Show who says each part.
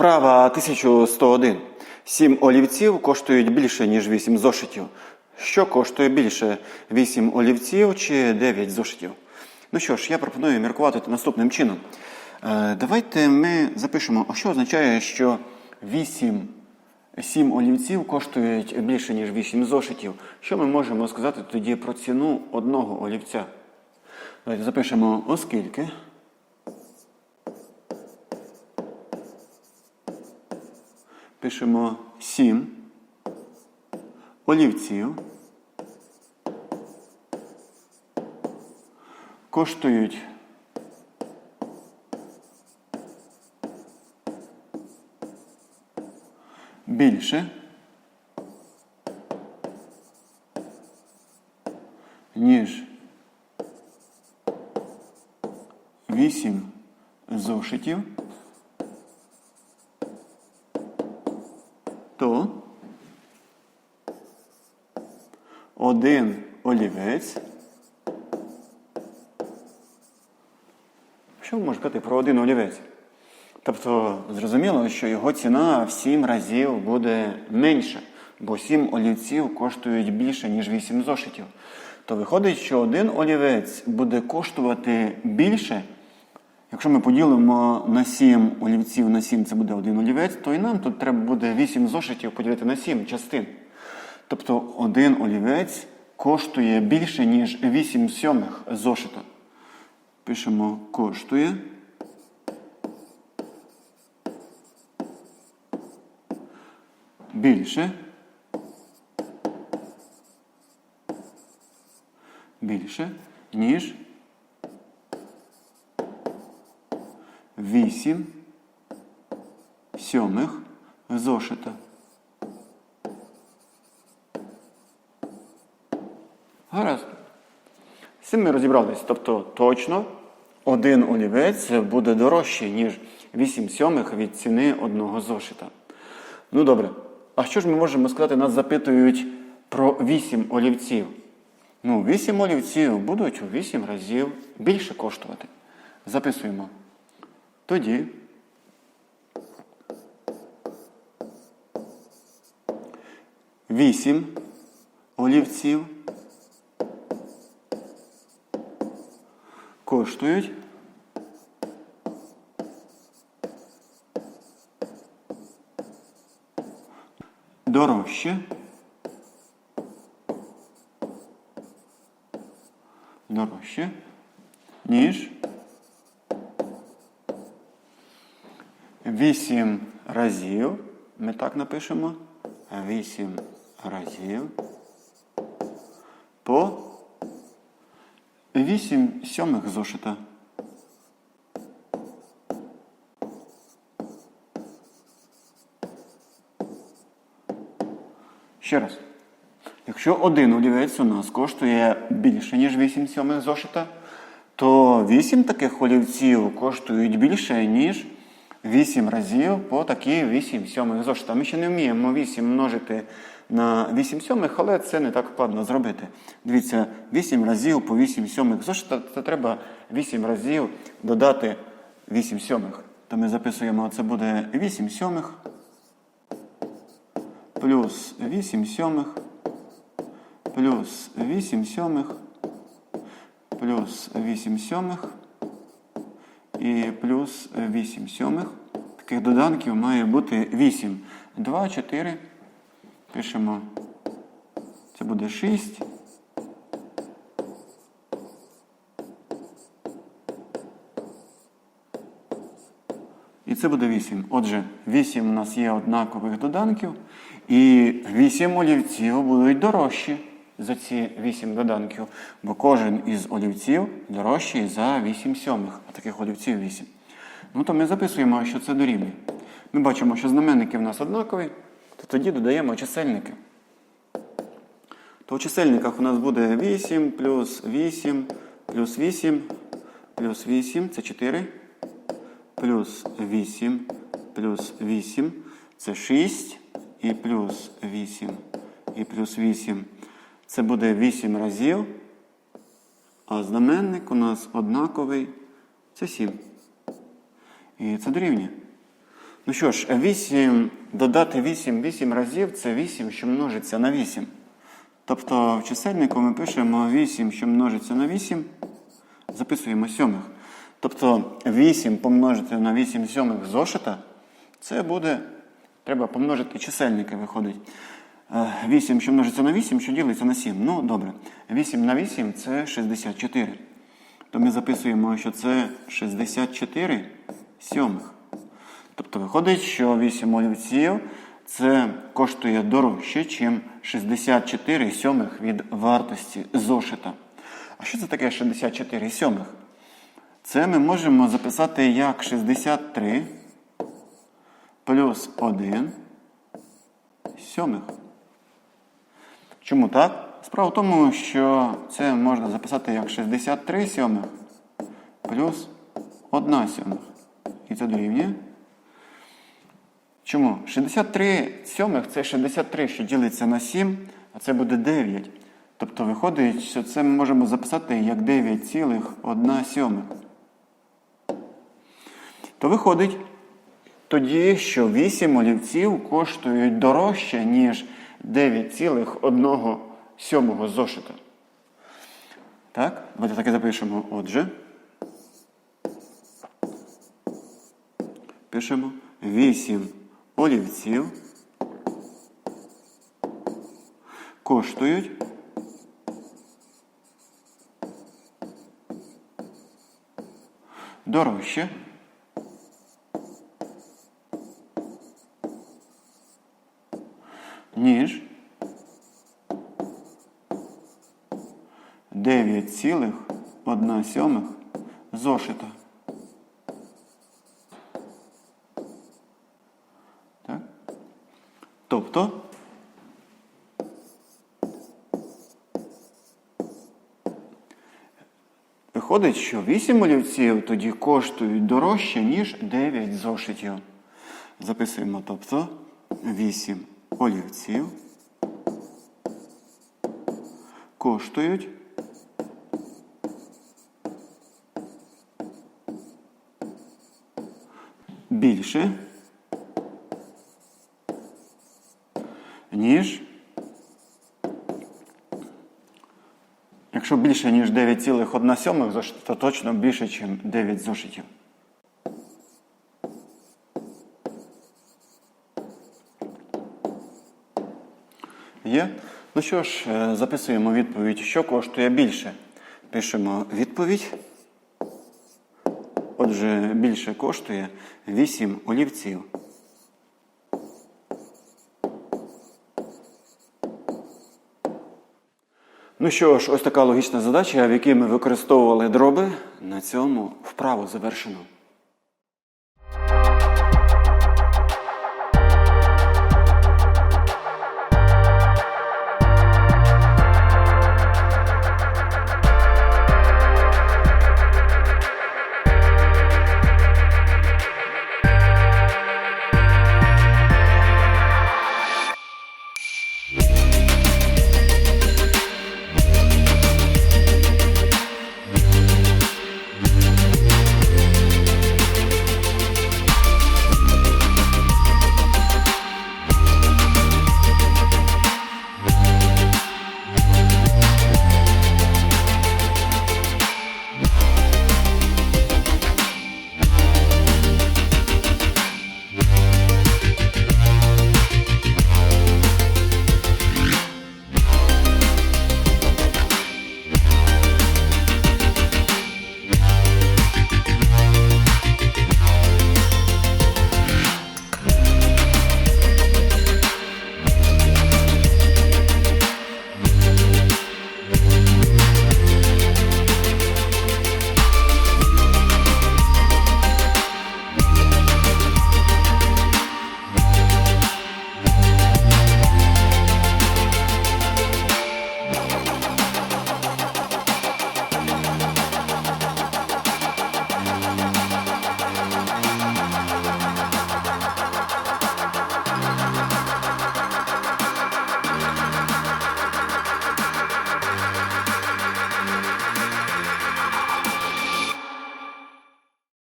Speaker 1: Вправа 1101. Сім олівців коштують більше, ніж 8 зошитів. Що коштує більше 8 олівців чи 9 зошитів? Ну що ж, я пропоную міркувати наступним чином. Е, Давайте ми запишемо, а що означає, що 8 7 олівців коштують більше, ніж 8 зошитів. Що ми можемо сказати тоді про ціну одного олівця? Давайте запишемо, оскільки. Пишемо 7 олівців. Коштують більше, ніж 8 зошитів, то один олівець. Що ми можемо сказати про один олівець? Тобто, зрозуміло, що його ціна в 7 разів буде менша, бо 7 олівців коштують більше, ніж 8 зошитів. То виходить, що один олівець буде коштувати більше. Якщо ми поділимо на 7 олівців на 7, це буде один олівець, то і нам тут треба буде 8 зошитів поділити на 7 частин. Тобто один олівець коштує більше, ніж 8 сьомих зошита. Пишемо коштує. Більше. Більше, ніж 8 сьомих зошита. Гаразд. З цим ми розібрались. Тобто точно один олівець буде дорожчий, ніж 8 сьомих від ціни одного зошита. Ну добре. А що ж ми можемо сказати? Нас запитують про 8 олівців. Ну, 8 олівців будуть у 8 разів більше коштувати. Записуємо. Тоді. Вісім олівців коштують дорожче. Дорожче, ніж 8 разів. Ми так напишемо. 8 разів по 8 сьомих зошита. Ще раз. Якщо один олівець у нас коштує більше, ніж 8 сьомих зошита, то 8 таких олівців коштують більше, ніж 8 разів по такі 8 сьомих зошита. Ми ще не вміємо 8 множити на 8 сьомих, але це не так складно зробити. Дивіться, 8 разів по 8 сьомих зошита, це треба 8 разів додати 8 сьомих. То ми записуємо, це буде 8 сьомих плюс 8 сьомих плюс 8 сьомих, плюс 8 сьомих і плюс 8 сьомих. Таких доданків має бути 8. 2, 4. Пишемо. Це буде 6. І це буде 8. Отже, 8 у нас є однакових доданків, і 8 олівців будуть дорожчі за ці 8 доданків, бо кожен із олівців дорожчий за 8 сьомих, а таких олівців 8. Ну то ми записуємо, що це дорівнює. Ми бачимо, що знаменники в нас однакові, то тоді додаємо чисельники. То в чисельниках у нас буде 8 плюс 8 плюс 8 плюс 8 це 4 плюс 8 плюс 8 це 6 і плюс 8 і плюс 8 це буде 8 разів, а знаменник у нас однаковий це 7. І це дорівнює. Ну що ж, 8, додати 8 8 разів це 8, що множиться на 8. Тобто в чисельнику ми пишемо 8, що множиться на 8, записуємо сьомих. Тобто 8 помножити на 8 сьомих зошита, це буде, треба помножити чисельники, виходить. Е, 8, що множиться на 8, що ділиться на 7. Ну, добре. 8 на 8 це 64. То ми записуємо, що це 64 сьомих. Тобто виходить, що 8 олівців це коштує дорожче, ніж 64 сьомих від вартості зошита. А що це таке 64 сьомих? Це ми можемо записати як 63 плюс 1 сьомих. Чому так? Справа в тому, що це можна записати як 63 сьомих плюс 1 сьомих. І це дорівнює. Чому? 63 сьомих це 63, що ділиться на 7, а це буде 9. Тобто виходить, що це ми можемо записати як 9,1 сьомих. То виходить тоді, що 8 олівців коштують дорожче, ніж 9,1 сьомого зошита. Так? Давайте так і запишемо. Отже. Пишемо 8 олівців коштують дорожче. Ніж 9,1 сьомих зошита. Так? Тобто виходить, що 8 олівців тоді коштують дорожче, ніж 9 зошитів. Записуємо, тобто 8 олівців коштують більше, ніж. Якщо більше, ніж 9,1 зошит, то точно більше, ніж 9 зошитів. Є? Ну що ж, е, записуємо відповідь, що коштує більше. Пишемо відповідь. Отже, більше коштує 8 олівців. Ну що ж, ось така логічна задача, в якій ми використовували дроби. На цьому вправу завершено.